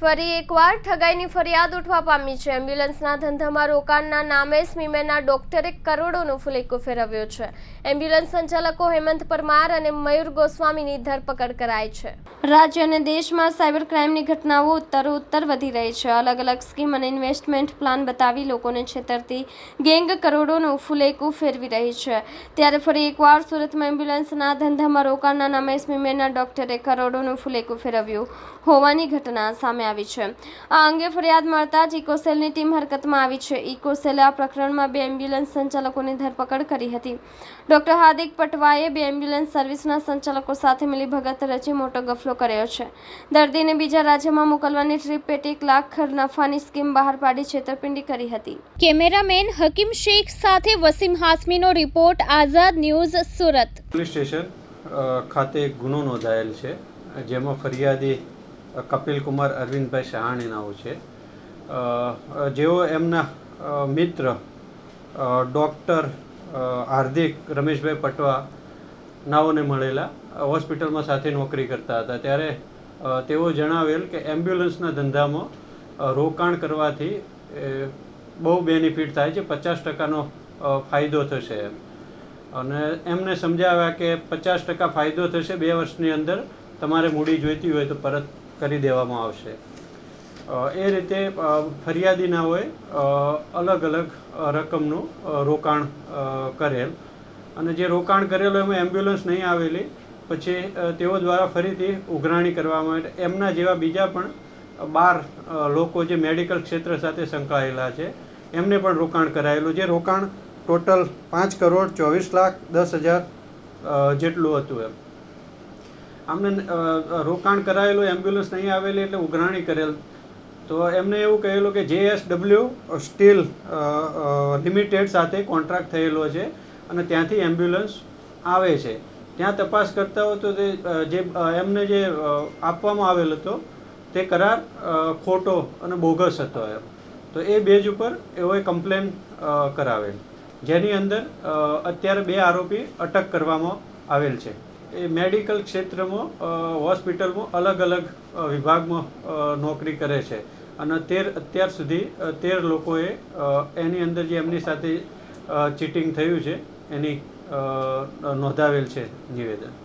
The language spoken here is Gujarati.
ફરી એકવાર ઠગાઈની ફરિયાદ ઉઠવા પામી છે. એમ્બ્યુલન્સના ધંધામાં રોકાણના નામે સ્મીમેના ડોક્ટરે કરોડોનું ફુલેકો ફેરવ્યો છે. એમ્બ્યુલન્સ સંચાલકો હેમંત પરમાર અને મયુર ગોસ્વામીની ધરપકડ કરાઈ છે. રાજ્ય અને દેશમાં સાયબર ક્રાઇમની ઘટનાઓ ઉત્તરોત્તર વધી રહી છે. અલગ અલગ સ્કીમ અને ઇન્વેસ્ટમેન્ટ પ્લાન બતાવી લોકોને છેતરતી ગેંગ કરોડોનું ફુલેકું ફેરવી રહી છે. ત્યારે ફરી એકવાર સુરતમાં એમ્બ્યુલન્સના ધંધામાં રોકાણના નામે સ્મીમેના ડોક્ટરે કરોડોનું ફુલેકું ફેરવ્યું હોવાની ઘટના સામે આવી છે. આ અંગે ફરિયાદ મળતા જ ઇકોસેલની ટીમ હરકતમાં આવી છે. ઇકોસેલે આ પ્રકરણમાં બે એમ્બ્યુલન્સ સંચાલકોની ધરપકડ કરી હતી. ડોક્ટર હાર્દિક પટવાએ બે એમ્બ્યુલન્સ સર્વિસના સંચાલકો સાથે મિલીભગત રચી મોટો ગફલો કર્યો છે. દર્દીને બીજા રાજ્યમાં મોકલવાની ટ્રીપ પેટી એક લાખ નફાની સ્કીમ બહાર પાડી છેતરપિંડી કરી હતી. કેમેરામેન હકીમ શેખ સાથે Wasim હાસમીનો report Azad news Surat. Police station ખાતે ગુનો નોંધાયેલ છે. જેમાં ફરિયાદી કપિલ કુમાર અરવિંદભાઈ સહાણી નામ છે. જેઓ એમના મિત્ર ડૉક્ટર હાર્દિક રમેશભાઈ પટવા નાઓને મળેલા હોસ્પિટલમાં સાથે નોકરી કરતા હતા. ત્યારે તેઓ જણાવેલ કે એમ્બ્યુલન્સના ધંધામાં રોકાણ કરવાથી બહુ બેનિફિટ થાય છે. પચાસ ટકાનો ફાયદો થશે એમ. અને એમને સમજાવ્યા કે પચાસ ટકા ફાયદો થશે બે વર્ષની અંદર. તમારે મૂડી જોઈતી હોય તો પરત કરી દેવામાં આવશે. એ રીતે ફરિયાદીનાઓએ અલગ અલગ રકમનું રોકાણ કરેલ. અને જે રોકાણ કરેલું એમાં એમ્બ્યુલન્સ નહીં આવેલી, પછી તેઓ દ્વારા ફરીથી ઉઘરાણી કરવામાં આવે. એમના જેવા બીજા પણ બાર લોકો જે મેડિકલ ક્ષેત્ર સાથે સંકળાયેલા છે, એમને પણ રોકાણ કરાયેલું. જે રોકાણ ટોટલ પાંચ કરોડ ચોવીસ લાખ દસ હજાર જેટલું હતું એમ. આમને રોકાણ કરાયેલું એમ્બ્યુલન્સ નહીં આવેલી એટલે ઉઘરાણી કરેલ. તો એમને એવું કહેલું કે J S W steel limited સાથે કોન્ટ્રાક્ટ થયેલો છે અને ત્યાંથી એમ્બ્યુલન્સ આવે છે. ત્યાં તપાસ કરતા હોય તો તે જે એમને જે આપવામાં આવેલ હતો, તે કરાર ખોટો અને બોગસ હતો એમ. તો એ બેજ ઉપર એઓએ કમ્પ્લેન કરાવેલ. જેની અંદર અત્યારે બે આરોપી અટક કરવામાં આવેલ છે. એ મેડિકલ ક્ષેત્રમાં હોસ્પિટલમાં અલગ અલગ વિભાગમાં નોકરી કરે છે. અને તેર, અત્યાર સુધી તેર લોકોએ એની અંદર જે એમની સાથે ચીટિંગ થયું છે, એની નોંધાવેલ છે નિવેદન.